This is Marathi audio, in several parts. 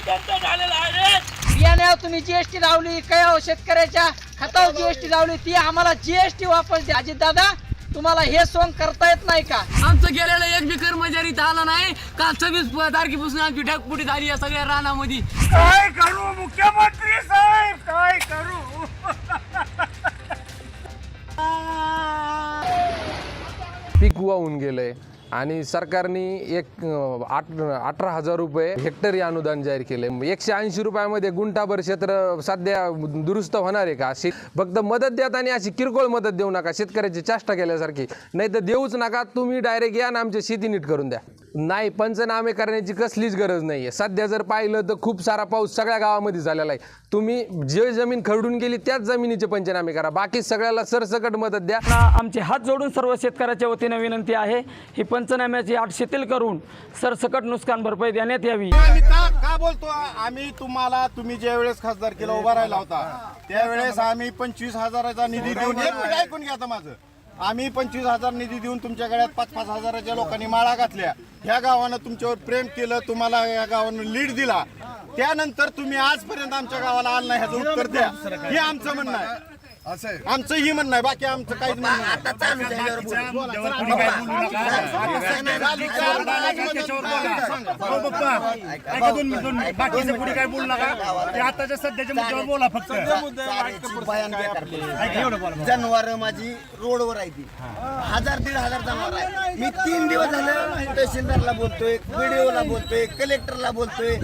बंद झालेला आहे. बियाण्यावर तुम्ही जीएसटी लावली काय शेतकऱ्याच्या खतावर जीएसटी लावली ती आम्हाला जीएसटी वापस द्या. अजित दादा तुम्हाला हे सोंग करता येत नाही का? आमचं गेलेलं एक बी कर्मचारी इथं आला नाही. काल सव्वीस तारखेपासून आमची ढगपुटी झाली या सगळ्या रानामध्ये. काय करू मुख्यमंत्री? आणि सरकारने एक आठ अठरा हजार रुपये हेक्टरी अनुदान जाहीर केले. एकशे ऐंशी रुपयामध्ये गुंठाभर क्षेत्र सध्या दुरुस्त होणार आहे का? अशी फक्त मदत द्यात आणि अशी किरकोळ मदत देऊ नका. शेतकऱ्याची चेष्टा केल्यासारखी. नाही तर देऊच नका. तुम्ही डायरेक्ट या आणि आमची शेती नीट करून द्या. नाही पंचनामे करण्याची कसलीच गरज नाही आहे सध्या जर पाहिलं तर खूप सारा पाऊस सगळ्या गावामध्ये झालेला आहे. तुम्ही जे जमीन खरडून गेली त्याच जमिनीचे पंचनामे करा. बाकी सगळ्याला सरसकट मदत द्या. आमचे हात जोडून सर्व शेतकऱ्याच्या वतीनं विनंती आहे ही पंचनाम्याची आठ शिथिल करून सरसकट नुकसान भरपाई देण्यात यावी. आम्ही का का बोलतो? आम्ही तुम्हाला तुम्ही ज्या वेळेस खासदारकीला उभा राहिला होता त्यावेळेस आम्ही पंचवीस हजाराचा निधी देऊन ऐकून घ्या आता माझं. आम्ही पंचवीस हजार निधी देऊन तुमच्या गळ्यात पाच पाच हजाराच्या लोकांनी माळा घातल्या. ह्या गावानं तुमच्यावर प्रेम केलं तुम्हाला या गावानं लीड दिला. त्यानंतर तुम्ही आजपर्यंत आमच्या गावाला आलं नाही ह्याचं उत्तर द्या. हे आमचं म्हणणं आहे. आमचं ही म्हणणं आहे बाकी आमचं काहीच म्हणणं बाकीचं पुढे काय बोलू नका. ते आताच्या सध्याच्या मुद्द्यावर बोला फक्त. जनावर माझी रोडवर आहे ती. हजार दीड हजार जनावर आहे. मी तीन दिवस झालं तहसीलदारला बोलतोय बीडीओला बोलतोय कलेक्टरला बोलतोय.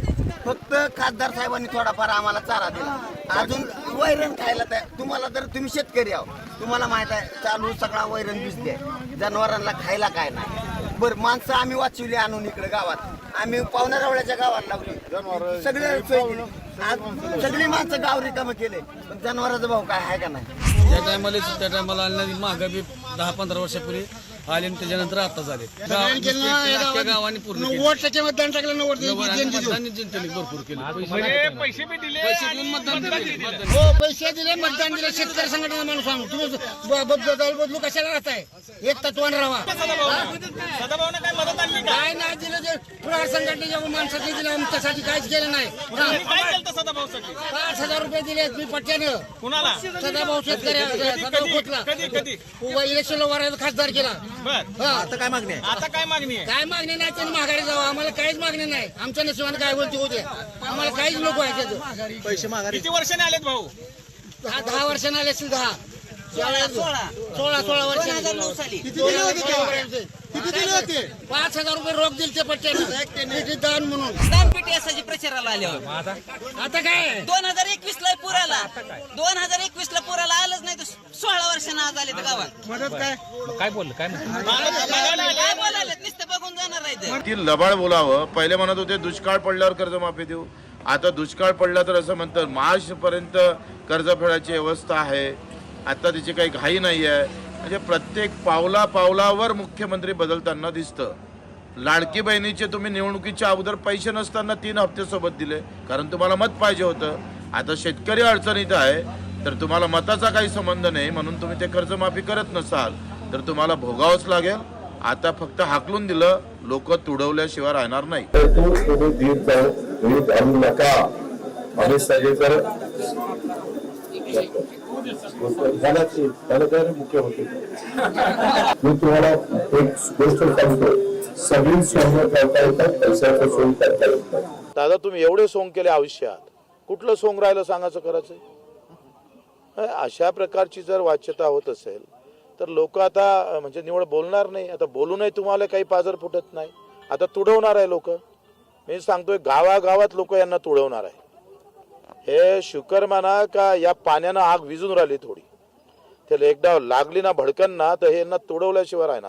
फक्त खासदार साहेबांनी थोडाफार आम्हाला चारा दिला. अजून वैरण खायला तयार तुम्हाला तर तुम्ही शेतकरी आहो. तुम्हाला माहीत आहे चालू सगळा वैरण दिसते जनावरांना खायला काय नाही. बरं माणसं आम्ही वाचवली आणून इकडे गावात. आम्ही पावणा रावळ्याच्या गावात लावली. सगळे सगळी माणसं गाव रिकामं केले. पण जनावराचा भाव काय आहे का नाही? त्या टायमाला त्या टायमाला आणलेली महागा बी दहा पंधरा वर्षापूर्वी आले आणि त्याच्यानंतर आता झाले. गाव- गावाने. पूर्ण केली. नव्वद टक्के मतदान टाकलं नव्वद आणि मतदान जनतेने. भरपूर केलं. पैसे देऊन मतदान दिलं. मतदान हो पैसे दिले मतदान दिले. शेतकरी संघटना माणूस सांगू. तुम्ही ब- बदल बदलू कशाला राहताय? एक तत्वान राहा. काय नाही दिलं ते पुढे संघटनेच्या माणसाची दिलं आमच्यासाठी काहीच केलं नाही. पाच हजार रुपये दिले मी पट्ट्यानं. कुणाला? सदाभाऊ शेतकरी सदाभाऊ खोतला. इलेक्शनला वरायला खासदार केला. आता काय मागणी आता काय मागणी काय मागणी नाही त्यांनी माघारी जावं. आम्हाला काहीच मागणी नाही. आमच्या नशिबाने काय बोलते होते आम्हाला काहीच नको आहे त्याचं. पैसे माघारी. किती वर्षाने आलेत भाऊ? दहा दहा वर्षाने आले असतील दहा. सोळा सोळा. सोळा वर्ष. किती दिले होते किती दिले होते? पाच हजार रुपये रोख दिले ते पट्ट्याने दान म्हणून. दानपेटी असायची प्रचाराला आल्यावर. आता? काय? दोन हजार एकवीस ला पुराला. दोन हजार एकवीस ला पुराला आलंच नाही तर सोळा वर्षांना आज आले तर गावात. मदत काय? काय बोलायला नुसतं बघून जाणार आहे ते. ती लबाड बोलावं. पहिले म्हणत होते दुष्काळ पडल्यावर कर्जमाफी देऊ. आता दुष्काळ पडला तर असं म्हणतात मार्च पर्यंत कर्ज फेडायची व्यवस्था आहे. आता त्याची काही घाई नाही आहे म्हणजे प्रत्येक पावला पावलावर मुख्यमंत्री बदलताना दिसतं. लाडकी बहिणीचे तुम्ही निवडणुकीच्या अगोदर पैसे नसताना तीन हप्त्यासोबत दिले. कारण तुम्हाला मत पाहिजे होतं. आता शेतकरी अडचणीत आहे. तर तुम्हाला मताचा काही संबंध नाही. म्हणून तुम्ही ते कर्जमाफी करत नसाल. तर तुम्हाला भोगावंच लागेल. आता फक्त हाकलून दिलं. लोक तुडवल्याशिवाय राहणार नाही. नका. आणि झाला झालं तर होते. मी तुम्हाला एक गोष्ट सांगतो. सगळी सोंग करता येतात पैशाचं सोंग करता येतात. दादा तुम्ही एवढे सोंग केले आयुष्यात. कुठलं सोंग राहिलं सांगायचं करायचं अशा प्रकारची जर वाच्यता होत असेल तर लोक आता म्हणजे निवड बोलणार नाही. आता बोलूनही तुम्हाला काही पाजर फुटत नाही. आता तुडवणार आहे लोक. मी सांगतोय गावागावात लोक यांना तुडवणार आहे. हे शुकर म्हणा का या पाण्यानं आग विजून राहिली थोडी. त्याला एकदा लागली ना भडकन ना तर हे ना तुडवल्याशिवाय राहणार